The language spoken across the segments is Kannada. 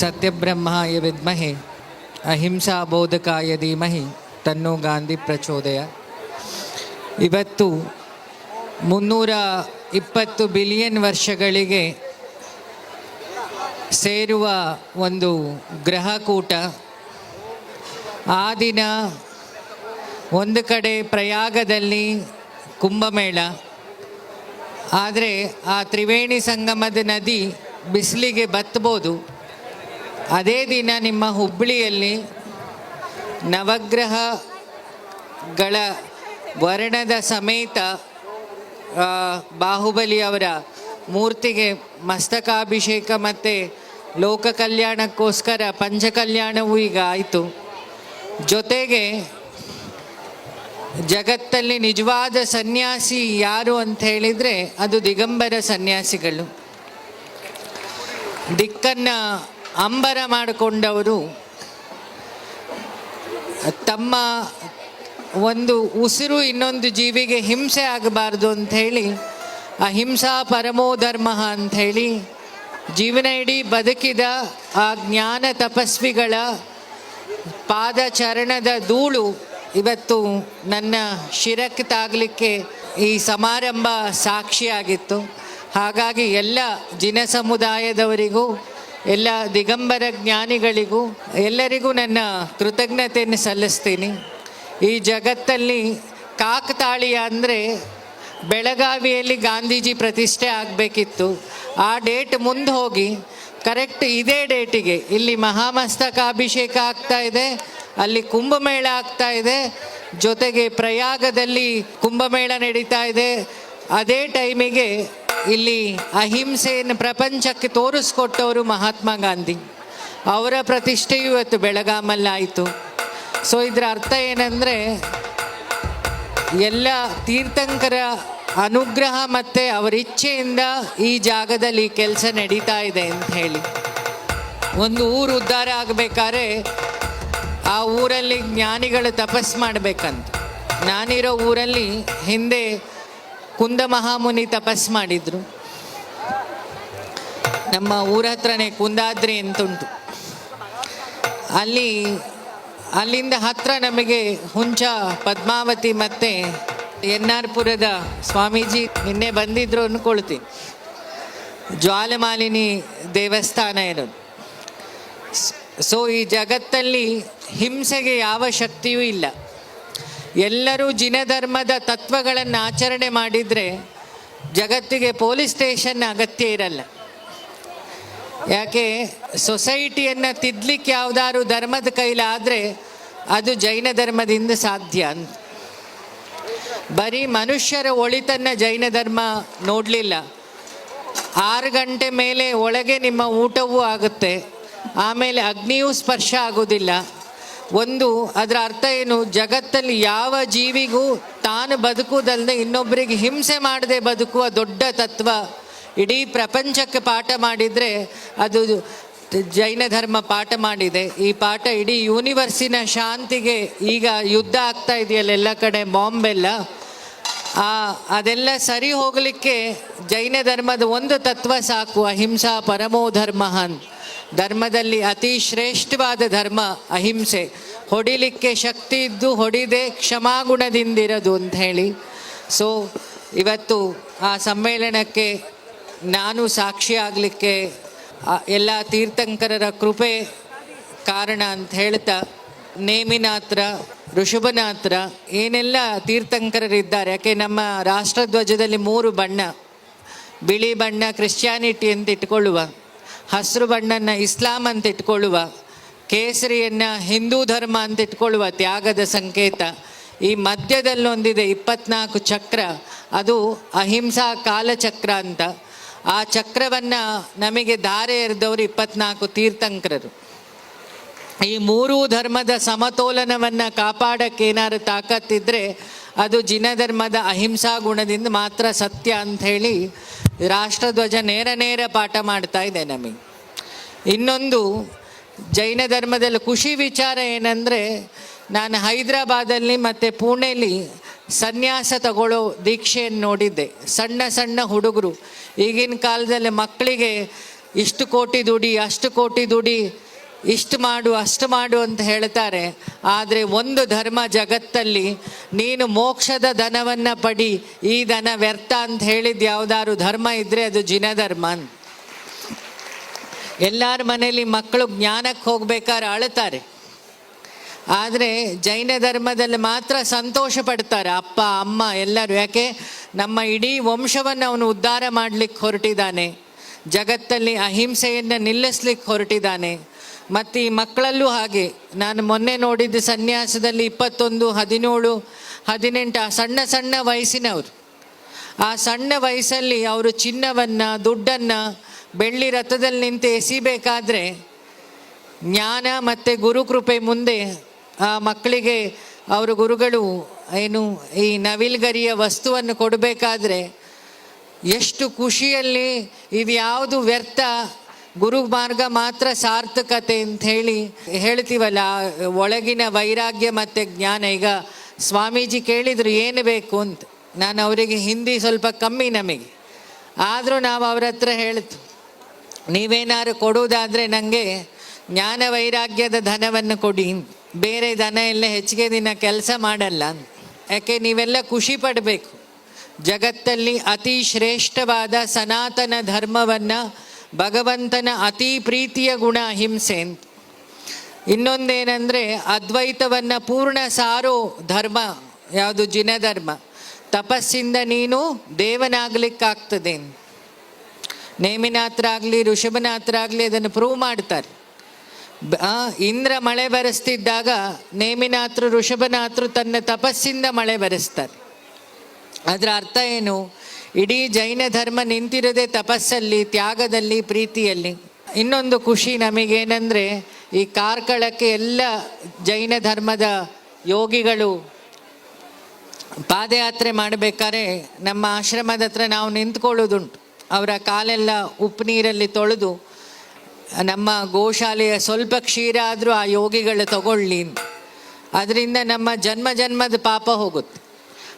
ಸತ್ಯಬ್ರಹ್ಮಾಯ ವಿದ್ಮಹೆ, ಅಹಿಂಸಾ ಬೋಧಕಾಯ ಧೀಮಹಿ, ತನ್ನೋ ಗಾಂಧಿ ಪ್ರಚೋದಯ. ಇವತ್ತು ಮುನ್ನೂರ ಇಪ್ಪತ್ತು ಬಿಲಿಯನ್ ವರ್ಷಗಳಿಗೆ ಸೇರುವ ಒಂದು ಗ್ರಹಕೂಟ. ಆ ದಿನ ಒಂದು ಕಡೆ ಪ್ರಯಾಗದಲ್ಲಿ ಕುಂಭಮೇಳ, ಆದರೆ ಆ ತ್ರಿವೇಣಿ ಸಂಗಮದ ನದಿ ಬಿಸಿಲಿಗೆ ಬತ್ತಬೋದು ಅದೇ ದಿನ ನಿಮ್ಮ ಹುಬ್ಬಳ್ಳಿಯಲ್ಲಿ ನವಗ್ರಹಗಳ ವರ್ಣದ ಸಮೇತ ಬಾಹುಬಲಿ ಅವರ ಮೂರ್ತಿಗೆ ಮಸ್ತಕಾಭಿಷೇಕ ಮತ್ತು ಲೋಕ ಕಲ್ಯಾಣಕ್ಕೋಸ್ಕರ ಪಂಚಕಲ್ಯಾಣವೂ ಈಗ ಆಯಿತು. ಜೊತೆಗೆ ಜಗತ್ತಲ್ಲಿ ನಿಜವಾದ ಸನ್ಯಾಸಿ ಯಾರು ಅಂತ ಹೇಳಿದರೆ ಅದು ದಿಗಂಬರ ಸನ್ಯಾಸಿಗಳು. ದಿಕ್ಕನ್ನು ಅಂಬರ ಮಾಡಿಕೊಂಡವರು. ತಮ್ಮ ಒಂದು ಉಸಿರು ಇನ್ನೊಂದು ಜೀವಿಗೆ ಹಿಂಸೆ ಆಗಬಾರ್ದು ಅಂಥೇಳಿ, ಅಹಿಂಸಾ ಪರಮೋ ಧರ್ಮ ಅಂಥೇಳಿ, ಜೀವನ ಇಡೀ ಬದುಕಿದ ಆ ಜ್ಞಾನ ತಪಸ್ವಿಗಳ ಪಾದಚರಣದ ಧೂಳು ಇವತ್ತು ನನ್ನ ಶಿರಕ್ಕೆ ತಾಗಲಿಕ್ಕೆ ಈ ಸಮಾರಂಭ ಸಾಕ್ಷಿಯಾಗಿತ್ತು. ಹಾಗಾಗಿ ಎಲ್ಲ ಜಿನ ಸಮುದಾಯದವರಿಗೂ ಎಲ್ಲ ದಿಗಂಬರ ಜ್ಞಾನಿಗಳಿಗೂ ಎಲ್ಲರಿಗೂ ನನ್ನ ಕೃತಜ್ಞತೆಯನ್ನು ಸಲ್ಲಿಸ್ತೀನಿ. ಈ ಜಗತ್ತಲ್ಲಿ ಕಾಕತಾಳೀಯ ಅಂದರೆ ಬೆಳಗಾವಿಯಲ್ಲಿ ಗಾಂಧೀಜಿ ಪ್ರತಿಷ್ಠೆ ಆಗಬೇಕಿತ್ತು. ಆ ಡೇಟ್ ಮುಂದೆ ಹೋಗಿ ಕರೆಕ್ಟ್ ಇದೇ ಡೇಟಿಗೆ ಇಲ್ಲಿ ಮಹಾಮಸ್ತಕಾಭಿಷೇಕ ಆಗ್ತಾ ಇದೆ, ಅಲ್ಲಿ ಕುಂಭಮೇಳ ಆಗ್ತಾ ಇದೆ, ಜೊತೆಗೆ ಪ್ರಯಾಗದಲ್ಲಿ ಕುಂಭಮೇಳ ನಡೀತಾ ಇದೆ. ಅದೇ ಟೈಮಿಗೆ ಇಲ್ಲಿ ಅಹಿಂಸೆಯನ್ನು ಪ್ರಪಂಚಕ್ಕೆ ತೋರಿಸ್ಕೊಟ್ಟವರು ಮಹಾತ್ಮ ಗಾಂಧಿ. ಅವರ ಪ್ರತಿಷ್ಠೆಯು ಇವತ್ತು ಬೆಳಗಾಮಲ್ಲಾಯಿತು. ಸೊ ಇದರ ಅರ್ಥ ಏನಂದರೆ, ಎಲ್ಲ ತೀರ್ಥಂಕರ ಅನುಗ್ರಹ ಮತ್ತು ಅವರ ಇಚ್ಛೆಯಿಂದ ಈ ಜಾಗದಲ್ಲಿ ಕೆಲಸ ನಡೀತಾ ಇದೆ ಅಂತ ಹೇಳಿ. ಒಂದು ಊರು ಉದ್ಧಾರ ಆಗಬೇಕಾದ್ರೆ ಆ ಊರಲ್ಲಿ ಜ್ಞಾನಿಗಳು ತಪಸ್ ಮಾಡಬೇಕಂತ. ನಾನಿರೋ ಊರಲ್ಲಿ ಹಿಂದೆ ಕುಂದ ಮಹಾಮುನಿ ತಪಸ್ ಮಾಡಿದ್ರು. ನಮ್ಮ ಊರ ಹತ್ರನೇ ಕುಂದಾದ್ರಿ ಅಂತುಂಟು. ಅಲ್ಲಿ, ಅಲ್ಲಿಂದ ಹತ್ರ ನಮಗೆ ಹುಂಚ, ಪದ್ಮಾವತಿ ಮತ್ತೆ ಎನ್ ಆರ್ ಪುರದ ಸ್ವಾಮೀಜಿ ನಿನ್ನೆ ಬಂದಿದ್ರು ಅಂದ್ಕೊಳ್ತೀನಿ ಜ್ವಾಲಮಾಲಿನಿ ದೇವಸ್ಥಾನ ಇರೋದು ಸೊ ಈ ಜಗತ್ತಲ್ಲಿ ಹಿಂಸೆಗೆ ಯಾವ ಶಕ್ತಿಯೂ ಇಲ್ಲ. ಎಲ್ಲರೂ ಜಿನಧರ್ಮದ ತತ್ವಗಳನ್ನು ಆಚರಣೆ ಮಾಡಿದರೆ ಜಗತ್ತಿಗೆ ಪೊಲೀಸ್ ಸ್ಟೇಷನ್ ಅಗತ್ಯ ಇರಲ್ಲ. ಯಾಕೆ? ಸೊಸೈಟಿಯನ್ನು ತಿದ್ದಲಿಕ್ಕೆ ಯಾವುದಾದ್ರು ಧರ್ಮದ ಕೈಲಾದರೆ ಅದು ಜೈನ ಧರ್ಮದಿಂದ ಸಾಧ್ಯ ಅಂತ. ಬರೀ ಮನುಷ್ಯರ ಒಳಿತನ್ನ ಜೈನ ಧರ್ಮ ನೋಡಲಿಲ್ಲ. ಆರು ಗಂಟೆ ಮೇಲೆ ಒಳಗೆ ನಿಮ್ಮ ಊಟವೂ ಆಗುತ್ತೆ. ಆಮೇಲೆ ಅಗ್ನಿಯೂ ಸ್ಪರ್ಶ ಆಗೋದಿಲ್ಲ. ಒಂದು ಅದರ ಅರ್ಥ ಏನು? ಜಗತ್ತಲ್ಲಿ ಯಾವ ಜೀವಿಗೂ ತಾನು ಬದುಕುವುದಲ್ಲದೆ ಇನ್ನೊಬ್ಬರಿಗೆ ಹಿಂಸೆ ಮಾಡದೆ ಬದುಕುವ ದೊಡ್ಡ ತತ್ವ ಇಡೀ ಪ್ರಪಂಚಕ್ಕೆ ಪಾಠ ಮಾಡಿದರೆ ಅದು ಜೈನ ಧರ್ಮ ಪಾಠ ಮಾಡಿದೆ. ಈ ಪಾಠ ಇಡೀ ಯೂನಿವರ್ಸಿನ ಶಾಂತಿಗೆ ಈಗ ಯುದ್ಧ ಆಗ್ತಾ ಇದೆಯಲ್ಲ ಎಲ್ಲ ಕಡೆ ಬಾಂಬೆಲ್ಲ ಆ, ಅದೆಲ್ಲ ಸರಿ ಹೋಗಲಿಕ್ಕೆ ಜೈನ ಧರ್ಮದ ಒಂದು ತತ್ವ ಸಾಕು, ಅಹಿಂಸಾ ಪರಮೋ ಧರ್ಮ ಅಂತ. ಧರ್ಮದಲ್ಲಿ ಅತಿ ಶ್ರೇಷ್ಠವಾದ ಧರ್ಮ ಅಹಿಂಸೆ. ಹೊಡಿಲಿಕ್ಕೆ ಶಕ್ತಿ ಇದ್ದು ಹೊಡಿದೆ ಕ್ಷಮಾಗುಣದಿಂದಿರದು ಅಂತ ಹೇಳಿ. ಸೊ ಇವತ್ತು ಆ ಸಮ್ಮೇಳನಕ್ಕೆ ನಾನು ಸಾಕ್ಷಿ ಆಗಲಿಕ್ಕೆ ಎಲ್ಲ ತೀರ್ಥಂಕರರ ಕೃಪೆ ಕಾರಣ ಅಂತ ಹೇಳ್ತಾ, ನೇಮಿನಾತ್ರ, ಋಷಭನಾತ್ರ, ಏನೆಲ್ಲ ತೀರ್ಥಂಕರರಿದ್ದಾರೆ. ಯಾಕೆ ನಮ್ಮ ರಾಷ್ಟ್ರಧ್ವಜದಲ್ಲಿ ಮೂರು ಬಣ್ಣ, ಬಿಳಿ ಬಣ್ಣ, ಕ್ರಿಶ್ಚಿಯಾನಿಟಿ ಅಂತ ಇಟ್ಕೊಳ್ಳುವ. ಹಸಿರು ಬಣ್ಣನ ಇಸ್ಲಾಂ ಅಂತ ಇಟ್ಕೊಳ್ಳುವ, ಕೇಸರಿಯನ್ನು ಹಿಂದೂ ಧರ್ಮ ಅಂತ ಇಟ್ಕೊಳ್ಳುವ ತ್ಯಾಗದ ಸಂಕೇತ, ಈ ಮಧ್ಯದಲ್ಲೊಂದಿದೆ ಇಪ್ಪತ್ನಾಲ್ಕು ಚಕ್ರ, ಅದು ಅಹಿಂಸಾ ಕಾಲಚಕ್ರ ಅಂತ. ಆ ಚಕ್ರವನ್ನು ನಮಗೆ ಧಾರೆ ಎರೆದವರು ಇಪ್ಪತ್ನಾಲ್ಕು ತೀರ್ಥಂಕರರು. ಈ ಮೂರೂ ಧರ್ಮದ ಸಮತೋಲನವನ್ನು ಕಾಪಾಡಕ್ಕೆ ಏನಾದ್ರು ತಾಕತ್ತಿದ್ರೆ ಅದು ಜಿನ ಧರ್ಮದ ಅಹಿಂಸಾ ಗುಣದಿಂದ ಮಾತ್ರ ಸತ್ಯ ಅಂತ ಹೇಳಿ ರಾಷ್ಟ್ರಧ್ವಜ ನೇರ ನೇರ ಪಾಠ ಮಾಡ್ತಾ ಇದೆ ನಮಗೆ. ಇನ್ನೊಂದು ಜೈನ ಧರ್ಮದಲ್ಲಿ ಖುಷಿ ವಿಚಾರ ಏನಂದರೆ ನಾನು ಹೈದರಾಬಾದಲ್ಲಿ ಮತ್ತು ಪುಣೆಲಿ ಸನ್ಯಾಸ ತಗೊಳ್ಳೋ ದೀಕ್ಷೆಯನ್ನು ನೋಡಿದ್ದೆ. ಸಣ್ಣ ಸಣ್ಣ ಹುಡುಗರು. ಈಗಿನ ಕಾಲದಲ್ಲಿ ಮಕ್ಕಳಿಗೆ ಇಷ್ಟು ಕೋಟಿ ದುಡಿ, ಅಷ್ಟು ಕೋಟಿ ದುಡಿ ಇಷ್ಟು ಮಾಡು, ಅಷ್ಟು ಮಾಡು ಅಂತ ಹೇಳ್ತಾರೆ. ಆದರೆ ಒಂದು ಧರ್ಮ ಜಗತ್ತಲ್ಲಿ ನೀನು ಮೋಕ್ಷದ ಧನವನ್ನು ಪಡಿ, ಈ ಧನ ವ್ಯರ್ಥ ಅಂತ ಹೇಳಿದ ಯಾವುದಾದ್ರು ಧರ್ಮ ಇದ್ದರೆ ಅದು ಜಿನಧರ್ಮ ಎಲ್ಲರ ಮನೇಲಿ ಮಕ್ಕಳು ಜ್ಞಾನಕ್ಕೆ ಹೋಗ್ಬೇಕಾದ್ರೆ ಅಳುತ್ತಾರೆ. ಆದರೆ ಜೈನ ಧರ್ಮದಲ್ಲಿ ಮಾತ್ರ ಸಂತೋಷ ಪಡ್ತಾರೆ ಅಪ್ಪ, ಅಮ್ಮ ಎಲ್ಲರೂ. ಯಾಕೆ? ನಮ್ಮ ಇಡೀ ವಂಶವನ್ನು ಅವನು ಉದ್ಧಾರ ಮಾಡಲಿಕ್ಕೆ ಹೊರಟಿದ್ದಾನೆ. ಜಗತ್ತಲ್ಲಿ ಅಹಿಂಸೆಯನ್ನು ನಿಲ್ಲಿಸ್ಲಿಕ್ಕೆ ಹೊರಟಿದ್ದಾನೆ. ಮತ್ತು ಈ ಮಕ್ಕಳಲ್ಲೂ ಹಾಗೆ. ನಾನು ಮೊನ್ನೆ ನೋಡಿದ್ದ ಸನ್ಯಾಸದಲ್ಲಿ ಇಪ್ಪತ್ತೊಂದು, ಹದಿನೇಳು, ಹದಿನೆಂಟು, ಆ ಸಣ್ಣ ಸಣ್ಣ ವಯಸ್ಸಿನವರು. ಆ ಸಣ್ಣ ವಯಸ್ಸಲ್ಲಿ ಅವರು ಚಿನ್ನವನ್ನು, ದುಡ್ಡನ್ನು ಬೆಳ್ಳಿ ರಥದಲ್ಲಿ ನಿಂತು ಎಸಿಬೇಕಾದ್ರೆ ಜ್ಞಾನ ಮತ್ತು ಗುರುಕೃಪೆ ಮುಂದೆ ಆ ಮಕ್ಕಳಿಗೆ ಅವರು ಗುರುಗಳು ಏನು ಈ ನವಿಲ್ಗರಿಯ ವಸ್ತುವನ್ನು ಕೊಡಬೇಕಾದ್ರೆ ಎಷ್ಟು ಖುಷಿಯಲ್ಲಿ ಇದ್ಯಾವುದು ವ್ಯರ್ಥ ಗುರು ಮಾರ್ಗ ಮಾತ್ರ ಸಾರ್ಥಕತೆ ಅಂತ ಹೇಳಿ ಹೇಳ್ತೀವಲ್ಲ, ಒಳಗಿನ ವೈರಾಗ್ಯ ಮತ್ತು ಜ್ಞಾನ. ಈಗ ಸ್ವಾಮೀಜಿ ಕೇಳಿದರು, ಏನು ಬೇಕು? ಅಂತ. ನಾನು ಅವರಿಗೆ, ಹಿಂದಿ ಸ್ವಲ್ಪ ಕಮ್ಮಿ ನಮಗೆ. ಆದರೂ ನಾವು ಅವ್ರ ಹತ್ರ ಹೇಳ್ತು. ನೀವೇನಾದ್ರು ಕೊಡುವುದಾದರೆ ನನಗೆ ಜ್ಞಾನ ವೈರಾಗ್ಯದ ಧನವನ್ನು ಕೊಡಿ ಬೇರೆ ದನ ಎಲ್ಲ ಹೆಚ್ಚಿಗೆ ದಿನ ಕೆಲಸ ಮಾಡಲ್ಲ. ಯಾಕೆ, ನೀವೆಲ್ಲ ಖುಷಿ ಪಡಬೇಕು. ಜಗತ್ತಲ್ಲಿ ಅತಿ ಶ್ರೇಷ್ಠವಾದ ಸನಾತನ ಧರ್ಮವನ್ನು ಭಗವಂತನ ಅತಿ ಪ್ರೀತಿಯ ಗುಣ ಅಹಿಂಸೆ ಅಂತ. ಇನ್ನೊಂದೇನೆಂದರೆ ಅದ್ವೈತವನ್ನು ಪೂರ್ಣ ಸಾರೋ ಧರ್ಮ, ಯಾವುದು ಜಿನ ಧರ್ಮ ತಪಸ್ಸಿಂದ ನೀನು ದೇವನಾಗಲಿಕ್ಕಾಗ್ತದೆ. ನೇಮಿನಾಥರಾಗಲಿ ಋಷಭನಾಥರಾಗಲಿ ಅದನ್ನು ಪ್ರೂವ್ ಮಾಡ್ತಾರೆ. ಇಂದ್ರ ಮಳೆ ಬರೆಸ್ತಿದ್ದಾಗ ನೇಮಿನಾಥರು, ಋಷಭನಾಥರು ತನ್ನ ತಪಸ್ಸಿಂದ ಮಳೆ ಬರೆಸ್ತಾರೆ. ಅದರ ಅರ್ಥ ಏನು? ಇಡೀ ಜೈನ ಧರ್ಮ ನಿಂತಿರದೆ ತಪಸ್ಸಲ್ಲಿ, ತ್ಯಾಗದಲ್ಲಿ, ಪ್ರೀತಿಯಲ್ಲಿ. ಇನ್ನೊಂದು ಖುಷಿ ನಮಗೇನೆಂದರೆ, ಈ ಕಾರ್ಕಳಕ್ಕೆ ಎಲ್ಲ ಜೈನ ಧರ್ಮದ ಯೋಗಿಗಳು ಪಾದಯಾತ್ರೆ ಮಾಡಬೇಕಾದ್ರೆ ನಮ್ಮ ಆಶ್ರಮದ ಹತ್ರ ನಾವು ನಿಂತ್ಕೊಳ್ಳೋದುಂಟು. ಅವರ ಕಾಲೆಲ್ಲ ಉಪ್ಪು ನೀರಲ್ಲಿ ತೊಳೆದು, ನಮ್ಮ ಗೋಶಾಲೆಯ ಸ್ವಲ್ಪ ಕ್ಷೀರ ಆದರೂ ಆ ಯೋಗಿಗಳು ತಗೊಳ್ಳಿ ಅದರಿಂದ ನಮ್ಮ ಜನ್ಮ ಜನ್ಮದ ಪಾಪ ಹೋಗುತ್ತೆ.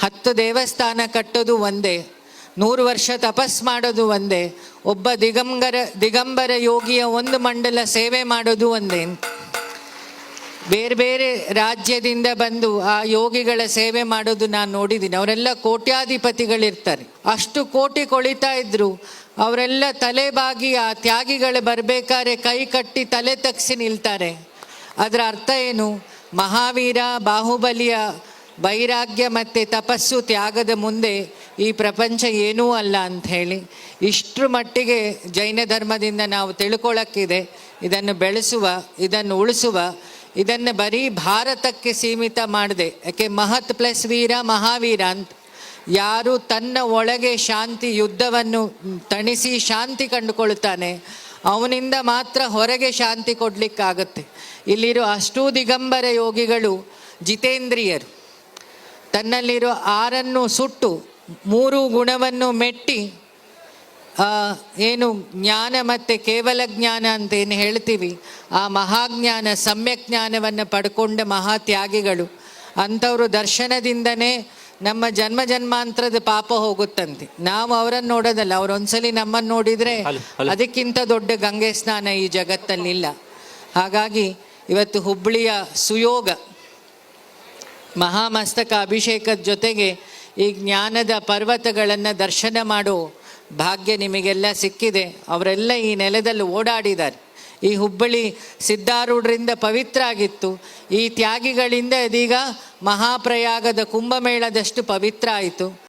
ಹತ್ತು ದೇವಸ್ಥಾನ ಕಟ್ಟೋದು ಒಂದೇ. ನೂರು ವರ್ಷ ತಪಸ್ ಮಾಡೋದು ಒಂದೇ, ಒಬ್ಬ ದಿಗಂಬರ ದಿಗಂಬರ ಯೋಗಿಯ ಒಂದು ಮಂಡಲ ಸೇವೆ ಮಾಡೋದು ಒಂದೇ. ಬೇರೆ ಬೇರೆ ರಾಜ್ಯದಿಂದ ಬಂದು ಆ ಯೋಗಿಗಳ ಸೇವೆ ಮಾಡೋದು ನಾನು ನೋಡಿದ್ದೀನಿ. ಅವರೆಲ್ಲ ಕೋಟ್ಯಾಧಿಪತಿಗಳಿರ್ತಾರೆ. ಅಷ್ಟು ಕೋಟಿ ಕೊಳಿತಾ ಇದ್ರು. ಅವರೆಲ್ಲ ತಲೆಬಾಗಿ ಆ ತ್ಯಾಗಿಗಳು ಬರಬೇಕಾದ್ರೆ ಕೈ ಕಟ್ಟಿ ತಲೆ ತಗ್ಸಿ ನಿಲ್ತಾರೆ. ಅದರ ಅರ್ಥ ಏನು? ಮಹಾವೀರ, ಬಾಹುಬಲಿಯ ವೈರಾಗ್ಯ ಮತ್ತು ತಪಸ್ಸು ತ್ಯಾಗದ ಮುಂದೆ ಈ ಪ್ರಪಂಚ ಏನೂ ಅಲ್ಲ ಅಂತ ಹೇಳಿ ಇಷ್ಟರ ಮಟ್ಟಿಗೆ ಜೈನ ಧರ್ಮದಿಂದ ನಾವು ತಿಳ್ಕೊಳ್ಳೋಕ್ಕಿದೆ ಇದನ್ನು ಬೆಳೆಸುವ, ಇದನ್ನು ಉಳಿಸುವ, ಇದನ್ನು ಬರೀ ಭಾರತಕ್ಕೆ ಸೀಮಿತ ಮಾಡಿದೆ. ಯಾಕೆ ಮಹತ್ ಪ್ಲಸ್ ವೀರ ಮಹಾವೀರ ಅಂತ. ಯಾರು ತನ್ನ ಒಳಗೆ ಶಾಂತಿ ಯುದ್ಧವನ್ನು ತಣಿಸಿ ಶಾಂತಿ ಕಂಡುಕೊಳ್ತಾನೆ, ಅವನಿಂದ ಮಾತ್ರ ಹೊರಗೆ ಶಾಂತಿ ಕೊಡಲಿಕ್ಕಾಗತ್ತೆ. ಇಲ್ಲಿರೋ ಅಷ್ಟೂ ದಿಗಂಬರ ಯೋಗಿಗಳು ಜಿತೇಂದ್ರಿಯರು. ತನ್ನಲ್ಲಿರೋ ಆರನ್ನು ಸುಟ್ಟು ಮೂರು ಗುಣವನ್ನು ಮೆಟ್ಟಿ ಏನು ಜ್ಞಾನ ಮತ್ತು ಕೇವಲ ಜ್ಞಾನ ಅಂತ ಏನು ಹೇಳ್ತೀವಿ ಆ ಮಹಾಜ್ಞಾನ ಸಮ್ಯಕ್ ಜ್ಞಾನವನ್ನು ಪಡ್ಕೊಂಡ ಮಹಾತ್ಯಾಗಿಗಳು. ಅಂಥವರು ದರ್ಶನದಿಂದನೇ ನಮ್ಮ ಜನ್ಮ ಜನ್ಮಾಂತರದ ಪಾಪ ಹೋಗುತ್ತಂತೆ. ನಾವು ಅವರನ್ನು ನೋಡೋದಲ್ಲ ಅವ್ರು ಒಂದ್ಸಲಿ ನಮ್ಮನ್ನು ನೋಡಿದರೆ ಅದಕ್ಕಿಂತ ದೊಡ್ಡ ಗಂಗೆ ಸ್ನಾನ ಈ ಜಗತ್ತಲ್ಲಿಲ್ಲ. ಹಾಗಾಗಿ ಇವತ್ತು ಹುಬ್ಬಳ್ಳಿಯ ಸುಯೋಗ ಮಹಾಮಸ್ತಕ ಅಭಿಷೇಕದ ಜೊತೆಗೆ ಈ ಜ್ಞಾನದ ಪರ್ವತಗಳನ್ನು ದರ್ಶನ ಮಾಡೋ ಭಾಗ್ಯ ನಿಮಗೆಲ್ಲ ಸಿಕ್ಕಿದೆ. ಅವರೆಲ್ಲ ಈ ನೆಲದಲ್ಲಿ ಓಡಾಡಿದ್ದಾರೆ. ಈ ಹುಬ್ಬಳ್ಳಿ ಸಿದ್ಧಾರೂಢರಿಂದ ಪವಿತ್ರ ಆಗಿತ್ತು. ಈ ತ್ಯಾಗಿಗಳಿಂದ ಇದೀಗ ಮಹಾಪ್ರಯಾಗದ ಕುಂಭಮೇಳದಷ್ಟು ಪವಿತ್ರ ಆಯಿತು.